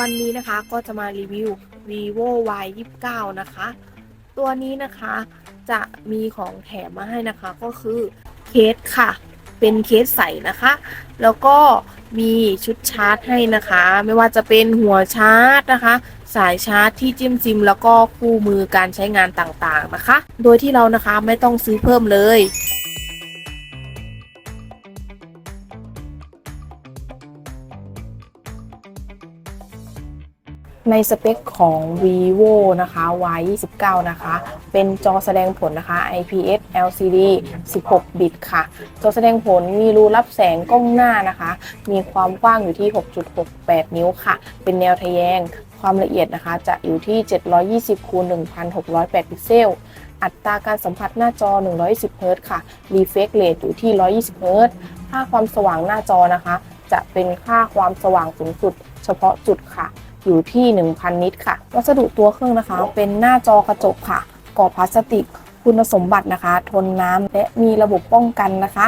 วันนี้นะคะก็จะมารีวิว vivo y 2 9นะคะ ตัวนี้นะคะจะมีของแถมมาให้นะคะก็คือเคสค่ะ เป็นเคสใสนะคะ แล้วก็มีชุดชาร์จให้นะคะ ไม่ว่าจะเป็นหัวชาร์จนะคะ สายชาร์จที่จิ้มซิม แล้วก็คู่มือการใช้งานต่างๆนะคะ โดยที่เรานะคะไม่ต้องซื้อเพิ่มเลย ในสเปคของ vivo นะคะ y 2 9นะคะ เป็นจอแสดงผลนะคะ IPS LCD 16 บิตค่ะ จอแสดงผลมีรูรับแสงกล้องหน้านะคะ มีความกว้างอยู่ที่ 6.68 นิ้วค่ะ เป็นแนวทะแยง ความละเอียดนะคะ จะอยู่ที่ 720คูณ1608 พิกเซล อัตราการสัมผัสหน้าจอ120เฮิรตค่ะ refresh rate อยู่ที่ 120เฮิรตค่าความสว่างหน้าจอนะคะ จะเป็นค่าความสว่างสูงสุด เฉพาะจุดค่ะ อยู่ที่ 1,000 นิตค่ะ วัสดุตัวเครื่องนะคะ เป็นหน้าจอกระจกค่ะกรอบพลาสติก คุณสมบัตินะคะ ทนน้ำและมีระบบป้องกันนะคะ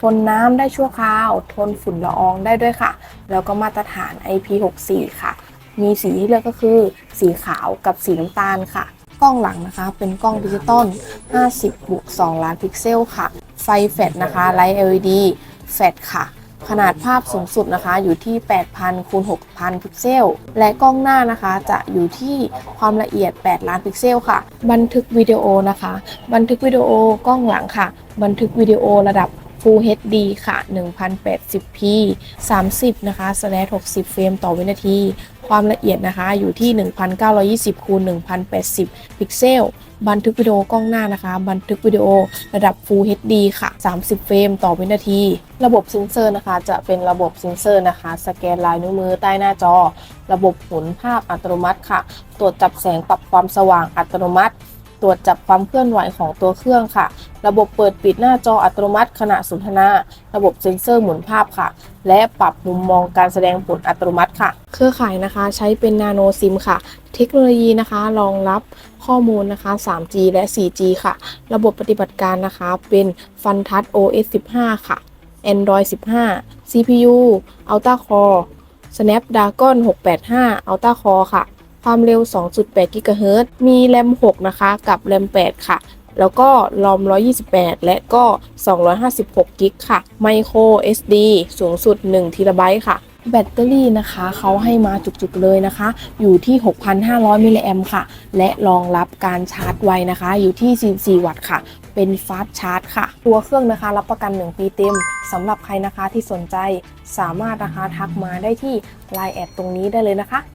ทนน้ำได้ชั่วคราว ทนฝุ่นละอองได้ด้วยค่ะ แล้วก็มาตรฐาน IP64 ค่ะ มีสีที่เลือกก็คือ สีขาวกับสีน้ำตาลค่ะ กล้องหลังนะคะ เป็นกล้องดิจิตอล 50บวก2ล้านพิกเซลค่ะ ไฟแฟลชนะคะ ไลท์ LED แฟลชค่ะ ขนาดภาพสูงสุดนะคะอยู่ที่ 8,000คูณ6,000 พิกเซล และกล้องหน้านะคะจะอยู่ที่ความละเอียด 8 ล้านพิกเซลค่ะ บันทึกวิดีโอนะคะ บันทึกวิดีโอกล้องหลังค่ะ บันทึกวิดีโอระดับ Full HD ค่ะ 1080p 30 นะคะ slash 60 เฟรมต่อวินาที ความละเอียดนะคะอยู่ที่ 1920คูณ1080 พิกเซล บันทึกวิดีโอกล้องหน้านะคะ บันทึกวิดีโอระดับ Full HD ค่ะ 30 เฟรมต่อวินาที ระบบเซ็นเซอร์นะคะ จะเป็นระบบเซ็นเซอร์นะคะ สแกนลายนิ้วมือใต้หน้าจอ ระบบหมุนภาพอัตโนมัติค่ะ ตรวจจับแสงปรับความสว่างอัตโนมัติ ตรวจจับความเคลื่อนไหวของตัวเครื่องค่ะ ระบบเปิดปิดหน้าจออัตโนมัติขณะสนทนา ระบบเซ็นเซอร์หมุนภาพค่ะ และปรับมุมมองการแสดงผลอัตโนมัติค่ะ เครือข่ายนะคะใช้เป็นนาโนซิมค่ะ เทคโนโลยีนะคะรองรับข้อมูลนะคะ 3G และ 4G ค่ะ ระบบปฏิบัติการนะคะเป็นฟันทั c OS 15 ค่ะ Android 15 CPU Ultra Core Snapdragon 685 Ultra Core ค่ะ ความเร็ว 2.8 GHz มีแรม 6 นะคะ กับแรม 8 ค่ะ แล้วก็รอม 128 และก็ 256 กิกค่ะ Micro SD สูงสุด1 t b ค่ะแบตเตอรี่นะคะเขาให้มาจุกๆเลยนะคะ อยู่ที่ 6,500 มิลลิแอมค่ะ และรองรับการชาร์จไวนะคะ อยู่ที่ 44 วัตต์ค่ะ เป็นฟาสชาร์จค่ะ ตัวเครื่องนะคะรับประกัน 1 ปีเต็มสำหรับใครนะคะที่สนใจสามารถนะคะทักมาได้ที่ Line แอดตรงนี้ได้เลยนะคะ